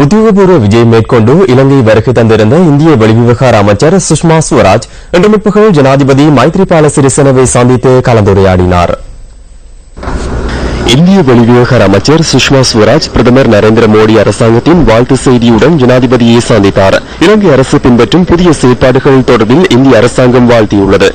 உத்தியோகபூர்வ விஜயம் மேற்கொண்டு இலங்கை வருகை தந்திருந்த இந்திய வெளிவிவகார அமைச்சர் சுஷ்மா ஸ்வராஜ் இன்று முற்பகல் ஜனாதிபதி மைத்ரிபால சிறிசேனவை சந்தித்து கலந்துரையாடினார். இந்திய வெளிவிவகார அமைச்சர் சுஷ்மா ஸ்வராஜ் பிரதமர் நரேந்திர மோடி அரசாங்கத்தின் வாழ்த்து செய்தியுடன் ஜனாதிபதியை சந்தித்தார். இலங்கை அரசு பின்பற்றும் புதிய செயற்பாடுகள் தொடர்பில் இந்திய அரசாங்கம் வாழ்த்தியுள்ளது.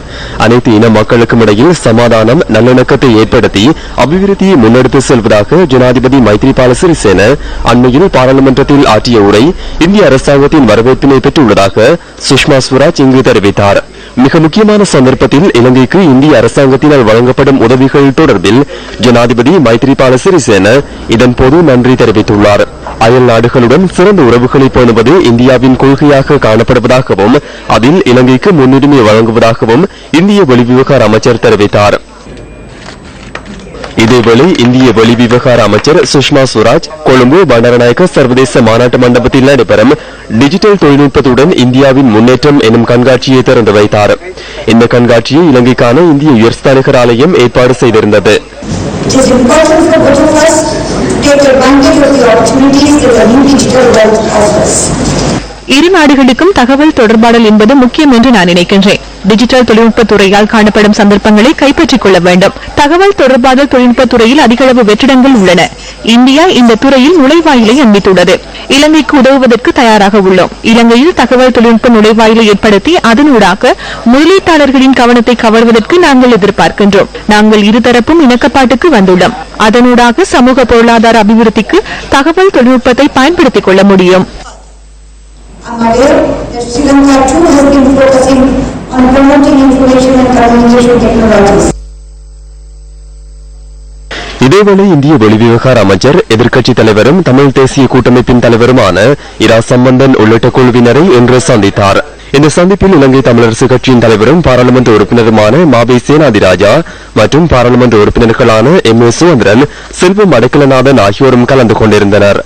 அனைத்து இன மக்களுக்கும் இடையில் சமாதானம் நல்லிணக்கத்தை ஏற்படுத்தி அபிவிருத்தியை முன்னெடுத்து செல்வதாக ஜனாதிபதி மைத்ரிபால சிறிசேன அண்மையில் பாராளுமன்றத்தில் ஆற்றிய உரை இந்திய அரசாங்கத்தின் வரவேற்பினை பெற்றுள்ளதாக சுஷ்மா ஸ்வராஜ் இங்கு தெரிவித்தார். மிக முக்கியமான சந்தர்ப்பத்தில் இலங்கைக்கு இந்திய அரசாங்கத்தினால் வழங்கப்படும் உதவிகள் தொடர்பில் ஜனாதிபதி மைத்ரிபால சிறிசேன இதன்போது நன்றி தெரிவித்துள்ளார். அயல் நாடுகளுடன் சிறந்த உறவுகளை பேணுவது இந்தியாவின் கொள்கையாக காணப்படுவதாகவும் அதில் இலங்கைக்கு முன்னுரிமை வழங்குவதாகவும் இந்திய வெளிவிவகார அமைச்சர் தெரிவித்தார். இதேவேளை இந்திய வெளிவிவகார அமைச்சர் சுஷ்மா சுவராஜ் கொழும்பு பண்டாரநாயக்க சர்வதேச மாநாட்டு மண்டபத்தில் நடைபெறும் டிஜிட்டல் தொழில்நுட்பத்துடன் இந்தியாவின் முன்னேற்றம் எனும் கண்காட்சியை திறந்து வைத்தார் இந்த கண்காட்சியை இலங்கைக்கான இந்திய உயர்ஸ்தானிகர் ஆலயம் ஏற்பாடு செய்திருந்தது take advantage of the opportunities that the new digital world offers. இரு நாடுகளுக்கும் தகவல் தொடர்பாடல் என்பது முக்கியம் என்று நான் நினைக்கின்றேன். டிஜிட்டல் தொழில்நுட்பத் துறையால் காணப்படும் சந்தர்ப்பங்களை கைப்பற்றிக் கொள்ள வேண்டும். தகவல் தொடர்பாடல் தொழில்நுட்பத் துறையில் அதிகளவு வெற்றிடங்கள் உள்ளன. இந்தியா இந்த துறையில் நுழைவாயிலை அன்பித்துள்ளது இலங்கைக்கு உதவுவதற்கு தயாராக உள்ளோம். இலங்கையில் தகவல் தொழில்நுட்ப நுழைவாயிலை ஏற்படுத்தி அதனூடாக முதலீட்டாளர்களின் கவனத்தை கவர்வதற்கு நாங்கள் எதிர்பார்க்கின்றோம். நாங்கள் இருதரப்பும் இணக்கப்பாட்டுக்கு வந்துள்ளோம். அதனூடாக சமூக பொருளாதார அபிவிருத்திக்கு தகவல் தொழில்நுட்பத்தை பயன்படுத்திக் கொள்ள முடியும். I'm aware that Sri Lanka too has been focusing on promoting information and communication technologies. இதேவேளை இந்திய வெளிவிவகார அமைச்சர் எதிர்க்கட்சித் தலைவரும் தமிழ் தேசிய கூட்டமைப்பின் தலைவருமான இரா சம்பந்தன் உள்ளிட்ட குழுவினரை இன்று சந்தித்தார் இந்த சந்திப்பில் இலங்கை தமிழரசு கட்சியின் தலைவரும் பாராளுமன்ற உறுப்பினருமான மாபி சேனாதிராஜா மற்றும் பாராளுமன்ற உறுப்பினர்களான எம் ஏ சுதந்திரன் செல்வம் அடைக்கலநாதன் ஆகியோரும் கலந்து கொண்டிருந்தனர்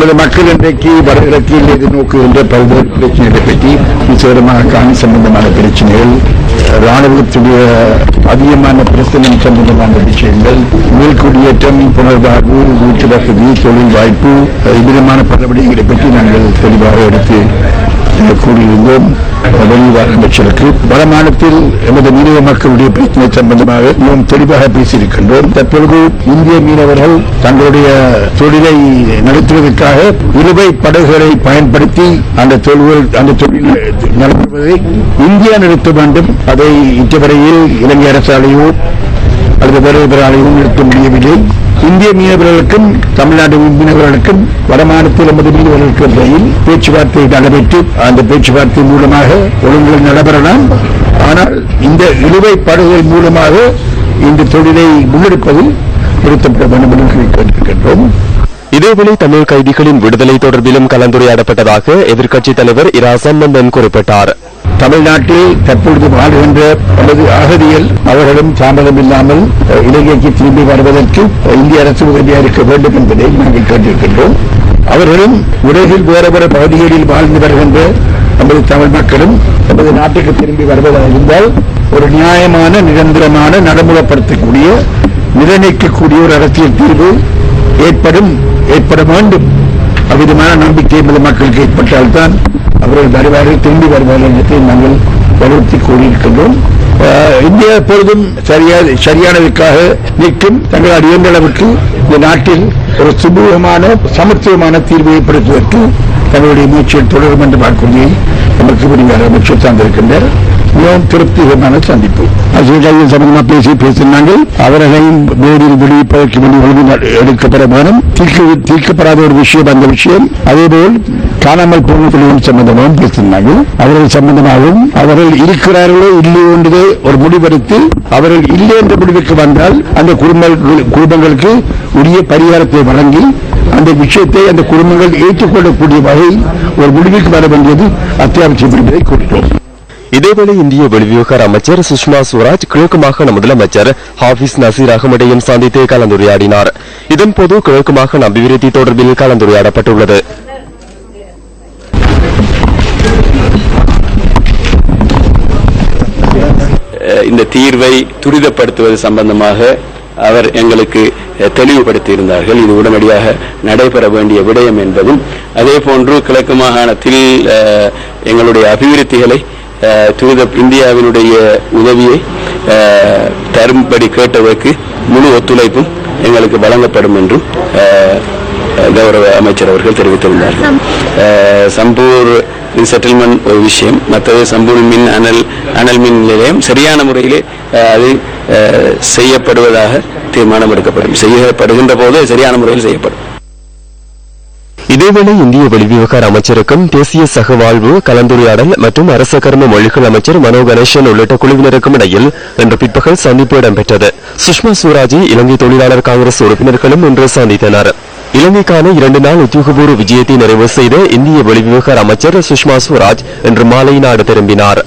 நமது மக்கள் இன்றைக்கு வடகிழக்கில் எதிர்நோக்குகின்ற பல்வேறு பிரச்சனைகளை பற்றி விசேடமாக காணி சம்பந்தமான பிரச்சனைகள் ராணுவத்துடைய அதிகமான பிரச்சனை சம்பந்தமான விஷயங்கள் மீள்குடியேற்றம் புனர்வாழ்வு வீட்டு வசதி தொழில் வாய்ப்பு இவ்விதமான பல விடயங்களை பற்றி நாங்கள் தெளிவாக எடுத்து கூறியிருந்தோம். வெளிவார அமைச்சருக்கு வடமாநிலத்தில் எமது மீனவ மக்களுடைய பிரச்சனை சம்பந்தமாக மிகவும் தெளிவாக பேசியிருக்கின்றோம். தற்பொழுது இந்திய மீனவர்கள் தங்களுடைய தொழிலை நடத்துவதற்காக இழுவை படகுகளை பயன்படுத்தி அந்த தொழில் அந்த தொழில் நடத்துவதை இந்தியா நிறுத்த வேண்டும். அதை இன்றுவரையில் இலங்கை அரசாலையோ அல்லது வேறு பிறாலையும் நிறுத்த முடியவில்லை. இந்திய மீனவர்களுக்கும் தமிழ்நாடு மீனவர்களுக்கும் வடமாநிலத்தில் எமது மீனவர்களுக்கும் இடையில் பேச்சுவார்த்தை நடைபெற்று அந்த பேச்சுவார்த்தை மூலமாக ஒழுங்குகள் நடைபெறலாம். ஆனால் இந்த இழுவை படகுகள் மூலமாக இந்த தொழிலை முன்னெடுப்பதில் நிறுத்தப்பட வேண்டும் என்று கேட்டிருக்கின்றோம் இதேவேளை தமிழ் கைதிகளின் விடுதலை தொடர்பிலும் கலந்துரையாடப்பட்டதாக எதிர்க்கட்சித் தலைவர் இரா சம்பந்தன் குறிப்பிட்டார். தமிழ்நாட்டில் தற்பொழுது வாழ்கின்ற பலது அகதிகள் அவர்களும் தாமதம் இல்லாமல் இலங்கைக்கு திரும்பி வருவதற்கு இந்திய அரசு உதவியாக இருக்க வேண்டும் என்பதை நாங்கள் கேட்டிருக்கின்றோம். அவர்களும் உலகில் வேறு வேறு பகுதிகளில் வாழ்ந்து வருகின்ற நமது தமிழ் மக்களும் நமது நாட்டுக்கு திரும்பி வருவதாக இருந்தால் ஒரு நியாயமான நிரந்தரமான நடைமுறைப்படுத்தக்கூடிய நிர்ணயிக்கக்கூடிய ஒரு அரசியல் தீர்வு ஏற்படும் ஏற்பட வேண்டும். அவ்விதமான நம்பிக்கை என்பது மக்களுக்கு ஏற்பட்டால்தான் அவர்கள் வருவார்கள் திரும்பி வருவார்கள் என்று நாங்கள் வலியுறுத்தி கூறியிருக்கின்றோம். இந்தியா எப்பொழுதும் சரியா சரியானதற்காக நிற்கும் தங்களால் இயன்ற இந்த நாட்டில் ஒரு சுமூகமான சமத்துவமான தீர்வு ஏற்படுத்துவதற்கு தங்களுடைய முயற்சியில் தொடரும் என்ற வாக்குறுதியை நமக்கு விரிவாக அமைச்சர் சார்ந்திருக்கின்றார் மிகவும் திருப்திகரமான சந்திப்பு. அரசியல் சம்பந்தமாக பேசி பேசினாங்கள் அவர்களையும் வேடில் விடுவிப்பதற்கு முன்பு எடுக்கப்பட தீர்க்க தீர்க்கப்படாத ஒரு விஷயம் அந்த விஷயம். அதேபோல் காணாமல் போன தொழில் சம்பந்தமாகவும் பேசினார்கள் அவர்கள் சம்பந்தமாகவும் அவர்கள் இருக்கிறார்களோ இல்லையோ என்று ஒரு முடிவெடுத்து அவர்கள் இல்லை என்ற முடிவுக்கு வந்தால் அந்த குடும்ப குடும்பங்களுக்கு உரிய பரிகாரத்தை வழங்கி அந்த விஷயத்தை அந்த குடும்பங்கள் ஏற்றுக்கொள்ளக்கூடிய வகையில் ஒரு முடிவுக்கு வர வேண்டியது அத்தியாவசியம் என்பதை கூறினோம் இதேவேளை இந்திய வெளிவிவகார அமைச்சர் சுஷ்மா சுவராஜ் கிழக்கு மாகாண முதலமைச்சர் ஹாபிஸ் நசீர் அகமடையும் சந்தித்து கலந்துரையாடினார். இதன்போது கிழக்கு மாகாண அபிவிருத்தி தொடர்பில் கலந்துரையாடப்பட்டுள்ளது. அஹ் இந்த தீர்வை துரிதப்படுத்துவது சம்பந்தமாக அவர் எங்களுக்கு தெளிவுபடுத்தியிருந்தார்கள். இது உடனடியாக நடைபெற வேண்டிய விடயம் என்பதும் அதே போன்று கிழக்கு மாகாணத்தில் அஹ், எங்களுடைய அபிவிருத்திகளை தூத இந்தியாவினுடைய உதவியை அஹ், தரும்படி கேட்டதற்கு முழு ஒத்துழைப்பும் எங்களுக்கு வழங்கப்படும் என்றும் அஹ், கௌரவ அமைச்சர் அவர்கள் தெரிவித்திருந்தார்கள். அஹ், சம்பூர் செட்டில்மெண்ட் ஒரு விஷயம் மற்றது சம்பூர் மின் அனல் அனல் மின் நிலையம் சரியான முறையிலே அஹ், அது அஹ், செய்யப்படுவதாக தீர்மானம் எடுக்கப்படும் செய்யப்படுகின்ற போது சரியான முறையில் செய்யப்படும். இதேவேளை இந்திய வெளிவிவகார அமைச்சருக்கும் தேசிய சகவாழ்வு கலந்துரையாடல் மற்றும் அரச கர்ம மொழிகள் அமைச்சர் மனோ கணேசன் உள்ளிட்ட குழுவினருக்கும் இடையில் இன்று பிற்பகல் சந்திப்பு இடம்பெற்றது. சுஷ்மா சுவராஜை இலங்கை தொழிலாளர் காங்கிரஸ் உறுப்பினர்களும் இன்று சந்தித்தனர். இலங்கைக்கான இரண்டு நாள் உத்தியோகபூர்வ விஜயத்தை நிறைவு செய்த இந்திய வெளிவிவகார அமைச்சர் சுஷ்மா சுவராஜ் இன்று மாலை நாடு திரும்பினார்.